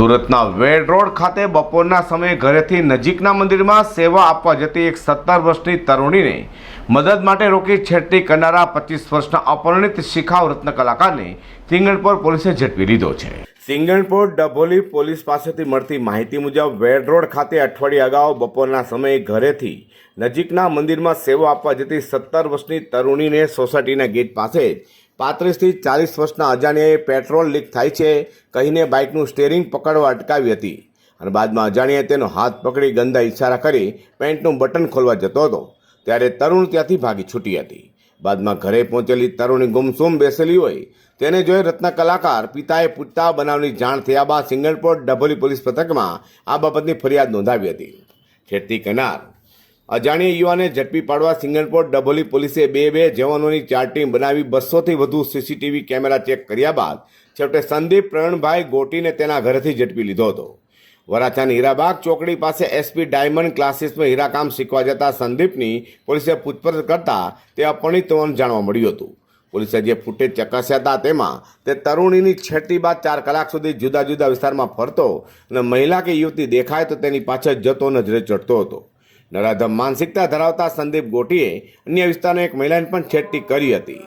સુરતના વેડ રોડ ખાતે બપોરના સમયે ઘરેથી નજીકના મંદિરમાં સેવા આપવા જતી એક સત્તર વર્ષની તરુણીને મદદ માટે રોકી છેડતી કરનારા પચીસ વર્ષના અપરિણિત શિખાવ રત્ન કલાકારને સિંગણપોર પોલીસે ઝડપી લીધો છે. સિંગણપોર ડભોલી પોલીસ પાસેથી મળતી માહિતી મુજબ વેડ રોડ ખાતે અઠવાડિયા અગાઉ બપોરના સમયે ઘરેથી નજીકના મંદિરમાં સેવા આપવા જતી સત્તર વર્ષની તરુણીને સોસાયટીના ગેટ પાસે પાંત્રીસથી ચાલીસ વર્ષના અજાણ્યાએ પેટ્રોલ લીક થાય છે કહીને બાઇકનું સ્ટેરિંગ પકડવા અટકાવી હતી. અને બાદમાં અજાણ્યાએ તેનો હાથ પકડી ગંદા ઇશારા કરી પેન્ટનું બટન ખોલવા જતો હતો. ત્યારે તરુણ ત્યાંથી ભાગી છૂટી હતી. બાદમાં ઘરે પહોંચેલી તરુણી ગુમસુમ બેસેલી હોય તેને જોઈ રત્ન કલાકાર પિતાએ પૂછતા બનાવની જાણ થયા બાદ સિંગલપોર ડભોલી પોલીસ પથકમાં આ બાબતની ફરિયાદ નોંધાવી હતી. ખેતી કરનાર અજાણ્યા યુવાને ઝડપી પાડવા સિંગણપોર ડભોલી પોલીસે બે બે જવાનોની ચાર ટીમ બનાવી બસોથી વધુ સીસીટીવી કેમેરા ચેક કર્યા બાદ છેવટે સંદીપ, પ્રવીણભાઈ ગોટીને તેના ઘરેથી ઝડપી લીધો હતો. વરાછાની હીરાબાગ ચોકડી પાસે એસપી ડાયમંડ ક્લાસીસમાં હીરાકામ શીખવા જતા સંદીપની પોલીસે પૂછપરછ કરતા તે અપણિત હોવાનું જાણવા મળ્યું હતું. પોલીસે જે ફૂટેજ ચકાસ્યા હતા તેમાં તે તરુણીની છેટી બાદ ચાર કલાક સુધી જુદા જુદા વિસ્તારમાં ફરતો અને મહિલા કે યુવતી દેખાય તો તેની પાછળ જતો નજરે ચડતો હતો. નરાધમ માનસિકતા ધરાવતા સંદીપ ગોટીએ અન્ય વિસ્તારની એક મહિલાને પણ છેડતી કરી હતી.